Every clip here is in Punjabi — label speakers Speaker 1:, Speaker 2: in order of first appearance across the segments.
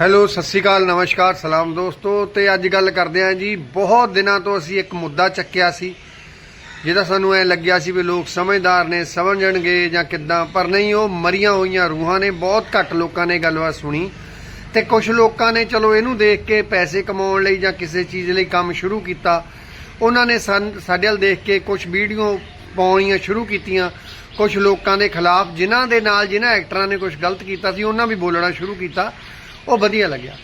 Speaker 1: ਹੈਲੋ, ਸਤਿ ਸ਼੍ਰੀ ਅਕਾਲ, ਨਮਸਕਾਰ, ਸਲਾਮ ਦੋਸਤੋ। ਤੇ ਅੱਜ ਗੱਲ ਕਰਦੇ ਆਂ ਜੀ, ਬਹੁਤ ਦਿਨਾਂ ਤੋਂ ਅਸੀਂ ਇੱਕ ਮੁੱਦਾ ਚੱਕਿਆ ਸੀ, ਜਿਹਦਾ ਸਾਨੂੰ ਐ ਲੱਗਿਆ ਸੀ ਵੀ ਲੋਕ ਸਮਝਦਾਰ ਨੇ, ਸਮਝਣਗੇ ਜਾਂ ਕਿੱਦਾਂ, ਪਰ ਨਹੀਂ, ਉਹ ਮਰੀਆਂ ਹੋਈਆਂ ਰੂਹਾਂ ਨੇ, ਬਹੁਤ ਘੱਟ ਲੋਕਾਂ ਨੇ ਗੱਲਬਾਤ ਸੁਣੀ। ਤੇ ਕੁਝ ਲੋਕਾਂ ਨੇ, ਚਲੋ, ਇਹਨੂੰ ਦੇਖ ਕੇ ਪੈਸੇ ਕਮਾਉਣ ਲਈ ਜਾਂ ਕਿਸੇ ਚੀਜ਼ ਲਈ ਕੰਮ ਸ਼ੁਰੂ ਕੀਤਾ। ਉਹਨਾਂ ਨੇ ਸਾਡੇ ਵੱਲ ਦੇਖ ਕੇ ਕੁਝ ਵੀਡੀਓ ਪਾਉਣੀਆਂ ਸ਼ੁਰੂ ਕੀਤੀਆਂ। ਕੁਝ ਲੋਕਾਂ ਦੇ ਖਿਲਾਫ, ਜਿਨ੍ਹਾਂ ਦੇ ਨਾਲ, ਜਿਨ੍ਹਾਂ ਐਕਟਰਾਂ ਨੇ ਕੁਝ ਗਲਤ ਕੀਤਾ ਸੀ, ਉਹਨਾਂ ਵੀ ਬੋਲਣਾ ਸ਼ੁਰੂ ਕੀਤਾ। ਉਹ ਵਧੀਆ ਲੱਗਿਆ।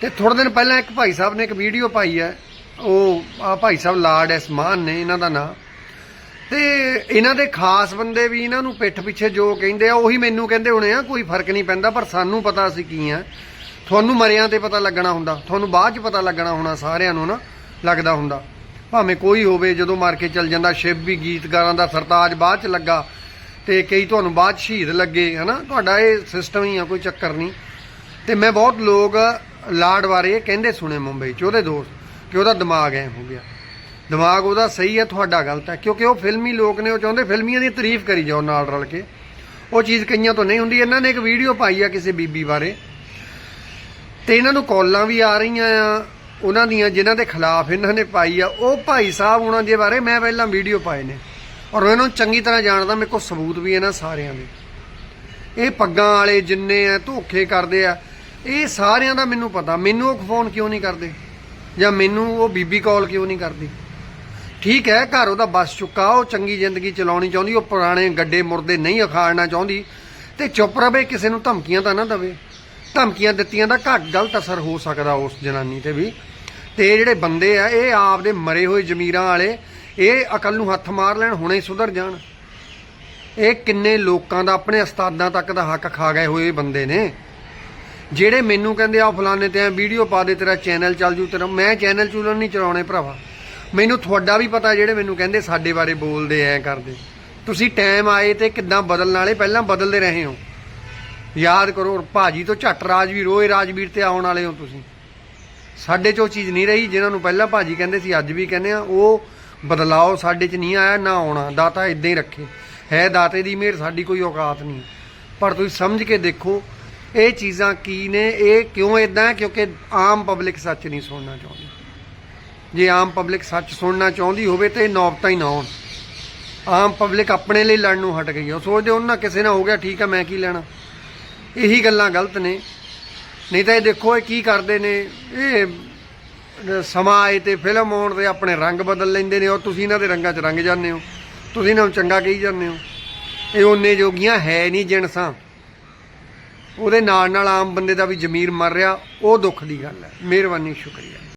Speaker 1: ਤੇ ਥੋੜੇ ਦਿਨ ਪਹਿਲਾਂ ਇੱਕ ਭਾਈ ਸਾਹਿਬ ਨੇ ਇੱਕ ਵੀਡੀਓ ਪਾਈ ਹੈ। ਉਹ ਆ ਭਾਈ ਸਾਹਿਬ ਲਾਰਡ ਐਸਮਾਨ ਨੇ ਇਹਨਾਂ ਦਾ ਨਾਂ। ਤੇ ਇਹਨਾਂ ਦੇ ਖਾਸ ਬੰਦੇ ਵੀ ਇਹਨਾਂ ਨੂੰ ਪਿੱਠ ਪਿੱਛੇ ਜੋ ਕਹਿੰਦੇ ਆ, ਉਹੀ ਮੈਨੂੰ ਕਹਿੰਦੇ ਹੋਣੇ ਆ, ਕੋਈ ਫ਼ਰਕ ਨਹੀਂ ਪੈਂਦਾ, ਪਰ ਸਾਨੂੰ ਪਤਾ ਅਸੀਂ ਕੀ ਆ। ਤੁਹਾਨੂੰ ਮਰਿਆਂ ਤੇ ਪਤਾ ਲੱਗਣਾ ਹੁੰਦਾ, ਤੁਹਾਨੂੰ ਬਾਅਦ ਚ ਪਤਾ ਲੱਗਣਾ ਹੋਣਾ, ਸਾਰਿਆਂ ਨੂੰ ਨਾ ਲੱਗਦਾ ਹੁੰਦਾ। ਭਾਵੇਂ ਕੋਈ ਹੋਵੇ, ਜਦੋਂ ਮਾਰ ਕੇ ਚੱਲ ਜਾਂਦਾ ਸ਼ਿਵ ਵੀ ਗੀਤਕਾਰਾਂ ਦਾ ਸਰਤਾਜ ਬਾਅਦ ਚ ਲੱਗਾ, ਤੇ ਕਈ ਤੁਹਾਨੂੰ ਬਾਅਦ 'ਚ ਸ਼ਹੀਦ ਲੱਗੇ, ਹਨਾ? ਤੁਹਾਡਾ ਇਹ ਸਿਸਟਮ ਹੀ ਆ, ਕੋਈ ਚੱਕਰ ਨਹੀਂ। ਤੇ ਮੈਂ ਬਹੁਤ ਲੋਕ ਲਾਡ ਬਾਰੇ ਇਹ ਕਹਿੰਦੇ ਸੁਣੇ ਮੁੰਬਈ 'ਚ, ਉਹਦੇ ਦੋਸਤ, ਕਿ ਉਹਦਾ ਦਿਮਾਗ ਐ ਹੋ ਗਿਆ। ਦਿਮਾਗ ਉਹਦਾ ਸਹੀ ਹੈ, ਤੁਹਾਡਾ ਗਲਤ ਹੈ, ਕਿਉਂਕਿ ਉਹ ਫਿਲਮੀ ਲੋਕ ਨੇ, ਉਹ ਚਾਹੁੰਦੇ ਫਿਲਮੀਆਂ ਦੀ ਤਾਰੀਫ ਕਰੀ ਜਾਓ ਨਾਲ ਰਲ ਕੇ। ਉਹ ਚੀਜ਼ ਕਈਆਂ ਤੋਂ ਨਹੀਂ ਹੁੰਦੀ, ਇਹਨਾਂ ਨੇ ਇੱਕ ਵੀਡੀਓ ਪਾਈ ਆ ਕਿਸੇ ਬੀਬੀ ਬਾਰੇ। ਤੇ ਇਹਨਾਂ ਨੂੰ ਕਾਲਾਂ ਵੀ ਆ ਰਹੀਆਂ ਆ, ਉਹਨਾਂ ਦੀਆਂ ਜਿਨ੍ਹਾਂ ਦੇ ਖਿਲਾਫ ਇਹਨਾਂ ਨੇ ਪਾਈ ਆ। ਉਹ ਭਾਈ ਸਾਹਿਬ ਉਹਨਾਂ ਦੇ ਬਾਰੇ ਮੈਂ ਪਹਿਲਾਂ ਵੀਡੀਓ ਪਾਏ ਨੇ। ਔਰ ਮੈਂ ਇਹਨਾਂ ਨੂੰ ਚੰਗੀ ਤਰ੍ਹਾਂ ਜਾਣਦਾ, ਮੇਰੇ ਕੋਲ ਸਬੂਤ ਵੀ ਇਹਨਾਂ ਸਾਰਿਆਂ ਦੇ। ਇਹ ਪੱਗਾਂ ਵਾਲੇ ਜਿੰਨੇ ਆ, ਧੋਖੇ ਕਰਦੇ ਆ ਇਹ ਸਾਰਿਆਂ ਦਾ ਮੈਨੂੰ ਪਤਾ। ਮੈਨੂੰ ਉਹ ਫੋਨ ਕਿਉਂ ਨਹੀਂ ਕਰਦੇ? ਜਾਂ ਮੈਨੂੰ ਉਹ ਬੀਬੀ ਕਾਲ ਕਿਉਂ ਨਹੀਂ ਕਰਦੀ? ਠੀਕ ਹੈ, ਘਰ ਉਹਦਾ ਬਸ ਚੁੱਕਾ, ਉਹ ਚੰਗੀ ਜ਼ਿੰਦਗੀ ਚਲਾਉਣੀ ਚਾਹੁੰਦੀ, ਉਹ ਪੁਰਾਣੇ ਗੱਡੇ ਮੁਰਦੇ ਨਹੀਂ ਅਖਾੜਨਾ ਚਾਹੁੰਦੀ। ਤੇ ਚੁੱਪ ਰਵੇ, ਕਿਸੇ ਨੂੰ ਧਮਕੀਆਂ ਤਾਂ ਨਾ ਦਵੇ। ਧਮਕੀਆਂ ਦਿੱਤੀਆਂ ਦਾ ਘੱਟ ਗਲਤ ਅਸਰ ਹੋ ਸਕਦਾ ਉਸ ਜਨਾਨੀ ਤੇ ਵੀ। ਤੇ ਇਹ ਜਿਹੜੇ ਬੰਦੇ ਆ, ਇਹ ਆਪਦੇ ਮਰੇ ਹੋਏ ਜ਼ਮੀਰਾਂ ਵਾਲੇ, ਇਹ ਅਕਲ ਨੂੰ ਹੱਥ ਮਾਰ ਲੈਣ, ਹੁਣੇ ਸੁਧਰ ਜਾਣ। ਇਹ ਕਿੰਨੇ ਲੋਕਾਂ ਦਾ, ਆਪਣੇ ਉਸਤਾਦਾਂ ਤੱਕ ਦਾ ਹੱਕ ਖਾ ਗਏ ਹੋਏ ਬੰਦੇ ਨੇ। ਜਿਹੜੇ ਮੈਨੂੰ ਕਹਿੰਦੇ ਆ ਫਲਾਣੇ ਤੇ ਵੀਡੀਓ ਪਾ ਦੇ, ਤੇਰਾ ਚੈਨਲ ਚੱਲ ਜੂ, ਤੇਰਾ ਮੈਂ ਚੈਨਲ ਚੂਲਨ ਨਹੀਂ ਚਲਾਉਣੇ ਭਰਾਵਾ। ਮੈਨੂੰ ਤੁਹਾਡਾ ਵੀ ਪਤਾ ਜਿਹੜੇ ਮੈਨੂੰ ਕਹਿੰਦੇ ਸਾਡੇ ਬਾਰੇ ਬੋਲਦੇ, ਐ ਕਰਦੇ। ਤੁਸੀਂ ਟਾਈਮ ਆਏ ਤੇ ਕਿੱਦਾਂ ਬਦਲਣ ਵਾਲੇ? ਪਹਿਲਾਂ ਬਦਲਦੇ ਰਹੇ ਹੋ। ਯਾਦ ਕਰੋ ਔਰ ਭਾਜੀ ਤੋਂ ਝੱਟ ਰਾਜਵੀਰ, ਓਏ ਰਾਜਵੀਰ ਤੇ ਆਉਣ ਵਾਲੇ ਹੋ ਤੁਸੀਂ। ਸਾਡੇ 'ਚ ਉਹ ਚੀਜ਼ ਨਹੀਂ ਰਹੀ, ਜਿਨ੍ਹਾਂ ਨੂੰ ਪਹਿਲਾਂ ਭਾਜੀ ਕਹਿੰਦੇ ਸੀ, ਅੱਜ ਵੀ ਕਹਿੰਦੇ ਆ, ਉਹ ਬਦਲਾਓ ਸਾਡੇ 'ਚ ਨਹੀਂ ਆਇਆ, ਨਾ ਆਉਣਾ। ਦਾਤਾ ਇਦਾਂ ਹੀ ਰੱਖੇ। ਹੈ ਦਾਤੇ ਦੀ ਮਿਹਰ, ਸਾਡੀ ਕੋਈ ਔਕਾਤ ਨਹੀਂ। ਪਰ ਤੁਸੀਂ ਸਮਝ ਕੇ ਦੇਖੋ ਇਹ ਚੀਜ਼ਾਂ ਕੀ ਨੇ? ਇਹ ਕਿਉਂ ਇਦਾਂ ਕਿਉਂਕਿ ਆਮ ਪਬਲਿਕ ਸੱਚ ਨਹੀਂ ਸੁਣਨਾ ਚਾਹੁੰਦੀ। ਜੇ ਆਮ ਪਬਲਿਕ ਸੱਚ ਸੁਣਨਾ ਚਾਹੁੰਦੀ ਹੋਵੇ ਤੇ ਇਹ ਨੌਬਤਾਂ ਹੀ ਨਾ ਆਉਣ ਆਮ ਪਬਲਿਕ ਆਪਣੇ ਲਈ ਲੜਨ ਨੂੰ ਹਟ ਗਈ ਆ। ਉਹ ਸੋਚਦੇ ਉਹਨਾਂ ਕਿਸੇ ਨਾਲ ਹੋ ਗਿਆ, ਠੀਕ ਹੈ, ਮੈਂ ਕੀ ਲੈਣਾ? ਇਹੀ ਗੱਲਾਂ ਗਲਤ ਨੇ। ਨਹੀਂ ਤਾਂ ਇਹ ਦੇਖੋ, ਇਹ ਕੀ ਕਰਦੇ ਨੇ? ਇਹ ਸਮਾਂ ਆਏ ਤੇ ਫਿਲਮ ਆਉਣ ਤੇ ਆਪਣੇ ਰੰਗ ਬਦਲ ਲੈਂਦੇ ਨੇ ਔਰ ਤੁਸੀਂ ਇਹਨਾਂ ਦੇ ਰੰਗਾਂ 'ਚ ਰੰਗ ਜਾਂਦੇ ਹੋ। ਤੁਸੀਂ ਇਹਨਾਂ ਨੂੰ ਚੰਗਾ ਕਹੀ ਜਾਂਦੇ ਹੋ। ਇਹ ਉਹਨੇ ਜੋਗੀਆਂ ਹੈ ਨਹੀਂ ਜਿਣਸਾਂ। ਉਹਦੇ ਨਾਲ ਨਾਲ ਆਮ ਬੰਦੇ ਦਾ ਵੀ ਜ਼ਮੀਰ ਮਰ ਰਿਹਾ, ਉਹ ਦੁੱਖ ਦੀ ਗੱਲ ਹੈ। ਮਿਹਰਬਾਨੀ, ਸ਼ੁਕਰੀਆ।